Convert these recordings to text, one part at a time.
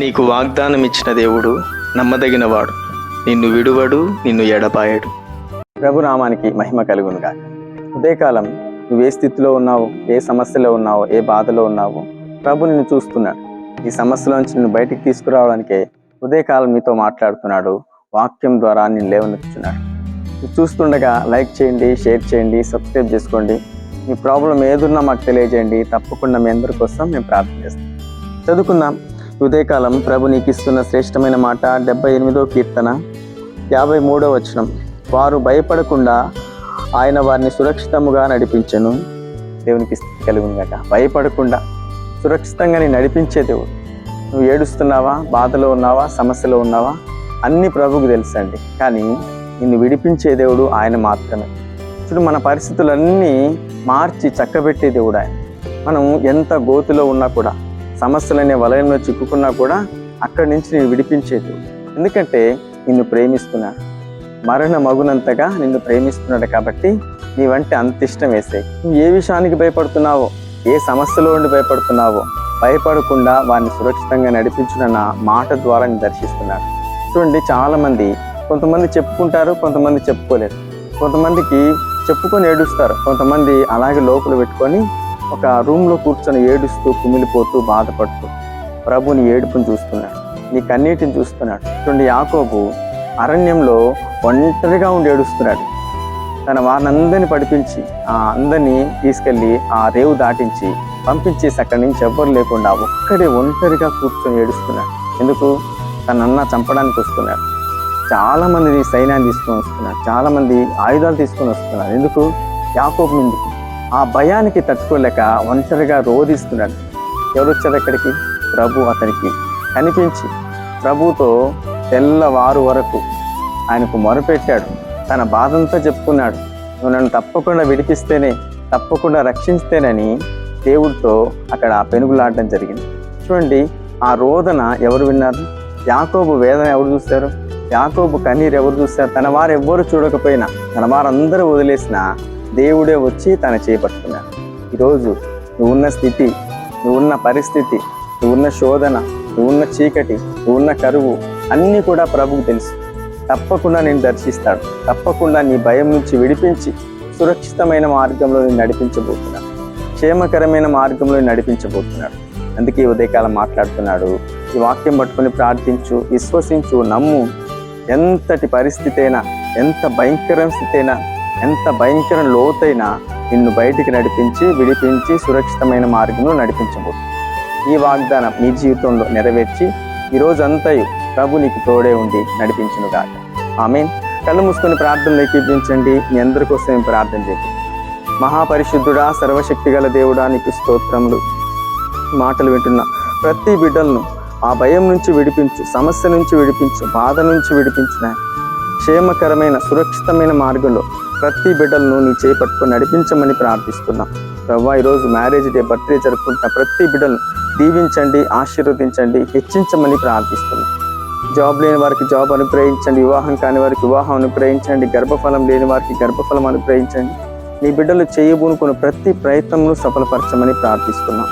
నీకు వాగ్దానం ఇచ్చిన దేవుడు నమ్మదగినవాడు. నిన్ను విడువడు నిన్ను ఎడపాయడు ప్రభునామానికి మహిమ కలుగునుగా. ఉదయకాలం నువ్వు ఏ స్థితిలో ఉన్నావు ఏ సమస్యలో ఉన్నావో ఏ బాధలో ఉన్నావో? ప్రభు నిన్ను చూస్తున్నాడు. ఈ సమస్యలోంచి నిన్ను బయటికి తీసుకురావడానికే ఉదయకాలం నీతో మాట్లాడుతున్నాడు. వాక్యం ద్వారా నిన్ను లేవనెత్తుతున్నాడు చూస్తుండగా లైక్ చేయండి షేర్ చేయండి సబ్స్క్రైబ్ చేసుకోండి. మీ ప్రాబ్లం ఏదున్నా మాకు తెలియజేయండి. తప్పకుండా మీ అందరి కోసం మేము ప్రార్థన చేస్తాం. చదువుకుందాం. ఉదయకాలం ప్రభు నీకు ఇస్తున్న శ్రేష్టమైన మాట డెబ్బై ఎనిమిదో కీర్తన యాభై మూడో వచనం. వారు భయపడకుండా ఆయన వారిని సురక్షితముగా నడిపించను. దేవునికి కలుగునుగాక భయపడకుండా సురక్షితంగా నేను నడిపించే దేవుడు. నువ్వు ఏడుస్తున్నావా? బాధలో ఉన్నావా? సమస్యలో ఉన్నావా? అన్ని ప్రభుకు తెలుసండి. కానీ నిన్ను విడిపించే దేవుడు ఆయన మాత్రమే. చూడు మన పరిస్థితులన్నీ మార్చి చక్కబెట్టే దేవుడు ఆయన. మనం ఎంత గోతులో ఉన్నా కూడా సమస్యలనే వలయంలో చిక్కుకున్నా కూడా అక్కడి నుంచి నేను విడిపించేది. ఎందుకంటే నిన్ను ప్రేమిస్తున్నాడు మరణ మగునంతగా నిన్ను ప్రేమిస్తున్నాడు కాబట్టి నీ వంటి అంత ఇష్టం వేసే. నువ్వు ఏ విషయానికి భయపడుతున్నావో ఏ సమస్యలో ఉండి భయపడుతున్నావో భయపడకుండా వారిని సురక్షితంగా నడిపించిన నా మాట ద్వారా నేను దర్శిస్తున్నాడు. చూడండి చాలామంది కొంతమంది చెప్పుకుంటారు కొంతమంది చెప్పుకోలేరు. కొంతమందికి చెప్పుకొని ఏడుస్తారు. కొంతమంది అలాగే లోపల పెట్టుకొని ఒక రూమ్లో కూర్చొని ఏడుస్తూ కుమిలిపోతూ బాధపడుతూ ప్రభుని ఏడుపుని చూస్తున్నాడు. నీ కన్నీటిని చూస్తున్నాడు. చూడండి యాకోబు అరణ్యంలో ఒంటరిగా ఉండి ఏడుస్తున్నాడు. తన వారినందరినీ పడిపించి ఆ అందరినీ తీసుకెళ్ళి ఆ రేవు దాటించి పంపించేసి అక్కడి నుంచి ఎవ్వరు లేకుండా ఒక్కడే ఒంటరిగా కూర్చొని ఏడుస్తున్నాడు. ఎందుకు? తన అన్న చంపడానికి వస్తున్నాడు. చాలామంది సైన్యాన్ని తీసుకొని వస్తున్నారు. చాలామంది ఆయుధాలు తీసుకొని వస్తున్నారు. ఎందుకు? యాకోబు ముందుకు. ఆ భయానికి తట్టుకోలేక ఒంటరిగా రోధిస్తున్నాడు. ఎవరు వచ్చారు అక్కడికి ప్రభు అతనికి. కనిపించి ప్రభుతో తెల్లవారు వరకు ఆయనకు మొరపెట్టాడు. తన బాధంతా చెప్పుకున్నాడు. నువ్వు నన్ను తప్పకుండా విడిపిస్తేనే తప్పకుండా రక్షిస్తేనని దేవుడితో అక్కడ ఆ పెనుగులాడడం జరిగింది. చూడండి ఆ రోదన ఎవరు విన్నారు? యాకోబు వేదన ఎవరు చూస్తారు? యాకోబు కన్నీరు ఎవరు చూస్తారు? తన వారు ఎవ్వరు చూడకపోయినా తన వారందరూ వదిలేసినా దేవుడే వచ్చి తన చేపట్టుకున్నాడు. ఈరోజు నువ్వున్న స్థితి నువ్వున్న పరిస్థితి నువ్వున్న శోధన నువ్వున్న చీకటి నువ్వున్న కరువు అన్నీ కూడా ప్రభుకు తెలుసు. తప్పకుండా నేను దర్శిస్తాడు తప్పకుండా నీ భయం నుంచి విడిపించి సురక్షితమైన మార్గంలో నేను నడిపించబోతున్నాడు క్షేమకరమైన మార్గంలో నడిపించబోతున్నాడు అందుకే ఉదయకాలం మాట్లాడుతున్నాడు. ఈ వాక్యం పట్టుకొని ప్రార్థించు విశ్వసించు నమ్ము. ఎంతటి పరిస్థితి అయినా ఎంత భయంకర స్థితి అయినా ఎంత భయంకర లోతైన నిన్ను బయటికి నడిపించి విడిపించి సురక్షితమైన మార్గంలో నడిపించబోతుంది ఈ వాగ్దానం నీ జీవితంలో నెరవేర్చి ఈ ప్రభు నీకు తోడే ఉండి నడిపించును గాక. ఆమె కళ్ళు మూసుకొని ప్రార్థనలు ఎక్కించండి మీ అందరి కోసం ప్రార్థన చేయండి మహాపరిశుద్ధుడా సర్వశక్తి గల దేవుడా నీకు స్తోత్రములు. మాటలు వింటున్న ప్రతి బిడ్డలను ఆ భయం నుంచి విడిపించు సమస్య నుంచి విడిపించు బాధ నుంచి విడిపించిన క్షేమకరమైన సురక్షితమైన మార్గంలో ప్రతి బిడ్డలను నీ చేపట్టుకొని నడిపించమని ప్రార్థిస్తున్నాం. ప్రభా ఈరోజు మ్యారేజ్ డే బర్త్డే జరుపుకుంటున్న ప్రతి బిడ్డలను దీవించండి ఆశీర్వదించండి హెచ్చించమని ప్రార్థిస్తున్నాం. జాబ్ లేని వారికి జాబ్ అనుగ్రహించండి వివాహం కాని వారికి వివాహం అనుగ్రహించండి గర్భఫలం లేని వారికి గర్భఫలం అనుగ్రహించండి. నీ బిడ్డలు చేయబూనుకున్న ప్రతి ప్రయత్నంలో సఫలపరచమని ప్రార్థిస్తున్నాం.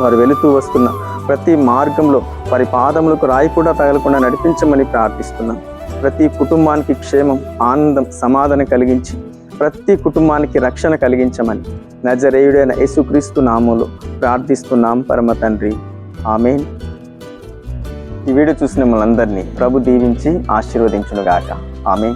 వారు వెళుతూ వస్తున్న ప్రతి మార్గంలో వారి పాదములకు రాయి కూడా తగలకుండా నడిపించమని ప్రార్థిస్తున్నాం. ప్రతి కుటుంబానికి క్షేమం ఆనందం సమాధానం కలిగించి ప్రతి కుటుంబానికి రక్షణ కలిగించమని నజరేయుడైన యేసుక్రీస్తు నామంలో ప్రార్థిస్తున్నాం పరమ తండ్రి. ఆమెన్. ఈ వీడియో చూసిన మనందరినీ ప్రభు దీవించి ఆశీర్వదించునుగాక. ఆమె